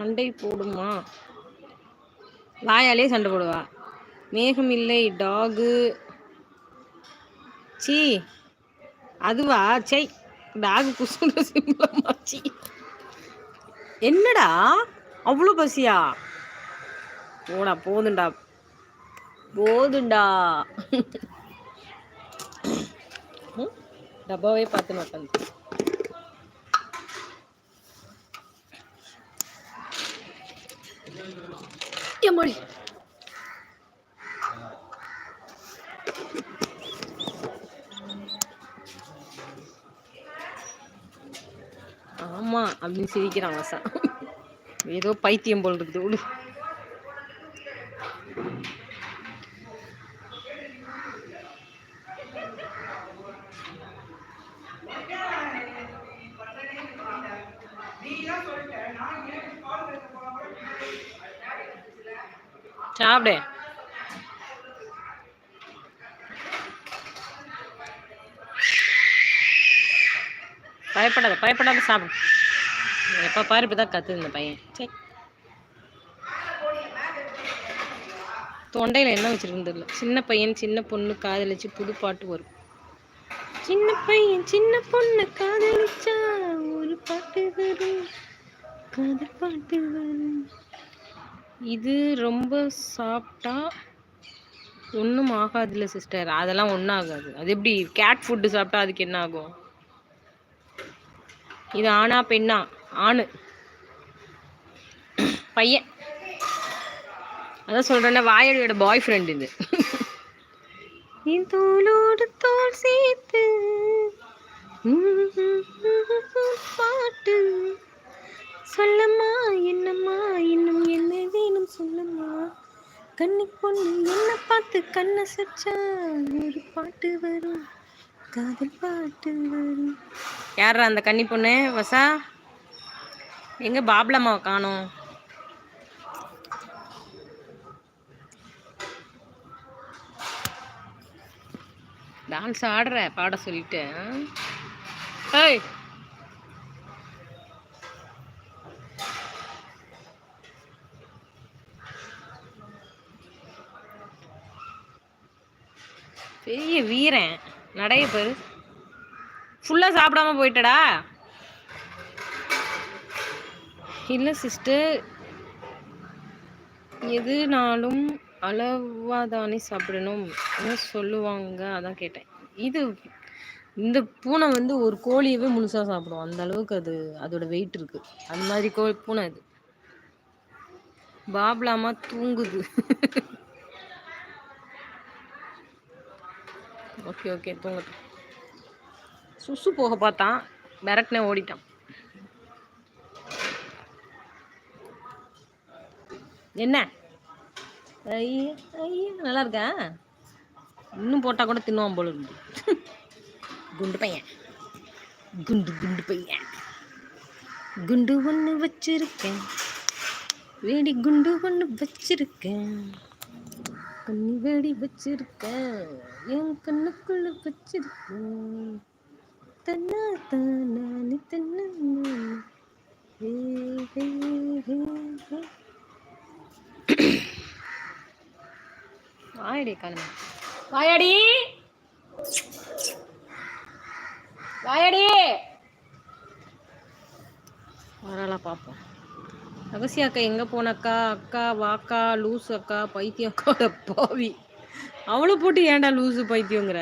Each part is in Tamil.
சண்டை போடுமா? வாயாலே சண்டை போடுவா. மேகம் இல்லை டாகு. சி அதுவா? சை டாகு குசுண்ட சிம்பிளம்மா என்னடா? அவ்வளோ பசியா? போடா போதுண்டா. போதுண்டா. ம், டப்பாவே பார்த்து உட்காந்து எம்மாடி ஆமா அப்படின்னு சிரிக்கிறான் வசா ஏதோ பைத்தியம் போல் இருக்குது விடு. சாப்பிடு. பயப்படாத பயப்படாத சாப்பிடு. எப்போ பாரு இப்போ தான் கத்துது இந்த பையன். சரி. தொண்டையில் என்ன வச்சிருக்குன்னு சின்ன பையன் சின்ன பொண்ணு காதலிச்சு புது பாட்டு வரும். சின்ன பையன் சின்ன பொண்ணு காதலிச்சா ஒரு பாட்டு வரும். காதல் பாட்டு வரும். இது ரொம்ப சாப்பிட்டா ஒன்றும் ஆகாதுல்ல சிஸ்டர் அதெல்லாம் ஒன்றும் ஆகாது. அது எப்படி? கேட் ஃபுட்டு சாப்பிட்டா அதுக்கு என்ன ஆகும்? இது ஆணா பெண்ணா? ஆணு. பையன். அதான் சொல்கிறேன்னா வாயடியோட பாய் ஃப்ரெண்ட் இது தோளோடு கண்ணி பொண்ணு என்ன பார்த்து கண்ணை சச்சா ஒரு பாட்டு வரும் காதல் பாட்டு வரும். யாரா அந்த கன்னி பொண்ணு வசா? எங்க பாப்லம்மாவை காணும். டான்ஸ் ஆடுற பாட சொல்லிட்டு ஏய் பெரிய வீரன். நடைய பாரு. ஃபுல்லாக சாப்பிடாம போயிட்டடா. இல்லை சிஸ்டர் எதுனாலும் அளவாக தானே சாப்பிடணும் சொல்லுவாங்க? அதான் கேட்டேன். இது இந்த பூனை வந்து ஒரு கோழியவே முழுசாக சாப்பிடும். அந்த அளவுக்கு அது அதோட வெயிட் இருக்கு. அந்த மாதிரி கோ பூனை அது. பாப்லாமா தூங்குது. Okay okay தூங்கட்டும். சுசு போக பார்த்தான். மிரட்டினே ஓடிட்டான். என்ன? ஐய ஐய நல்லா இருக்கா? இன்னும் போட்டால் கூட தின்னுவான் போல இருந்து குண்டு பையன். குண்டு குண்டு பையன். குண்டு ஒன்று வச்சிருக்கேன். வேடி குண்டு ஒன்று வச்சிருக்கேன். கண்ணி வேடி வச்சிருக்க என் கண்ணுக்குள்ள வச்சிருக்க தன்னா தானி தன்னா வாயடி கண்ணு. வாயடி. வாயடி. வரலாம் பார்ப்போம் ரகசிய அக்கா எங்கே போனக்கா? அக்கா வாக்கா லூசு அக்கா பைத்தியம் அக்கா பாவி. அவளை போட்டு ஏன்டா லூசு பைத்தியங்கிற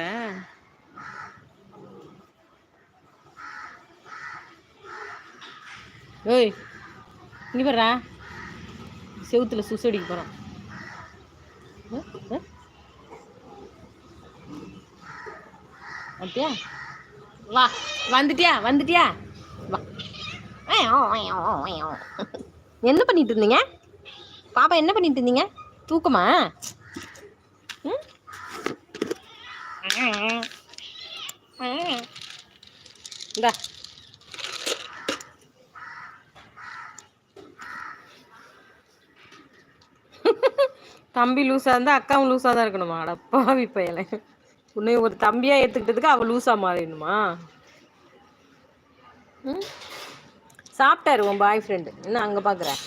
ஏய் இங்கே வர்றா செவுத்துல சுசடிக்க போகிறோம் அப்படியா வா வந்துட்டியா? வந்துட்டியா? வா. என்ன பண்ணிட்டு இருந்தீங்க? பாப்பா என்ன பண்ணிட்டு இருந்தீங்க? தூக்கமா? ம்? இந்தா. தம்பி லூஸாக இருந்தால் அக்காவும் லூஸாக தான் இருக்கணுமா? அட பாவி பயலை. உன்னை ஒரு தம்பியாக ஏற்றுக்கிட்டதுக்கு அவள் லூஸாக மாறிடணுமா? ம்? சாப்பிட்டாரு உன் பாய் ஃப்ரெண்டு என்ன அங்கே பார்க்குறேன்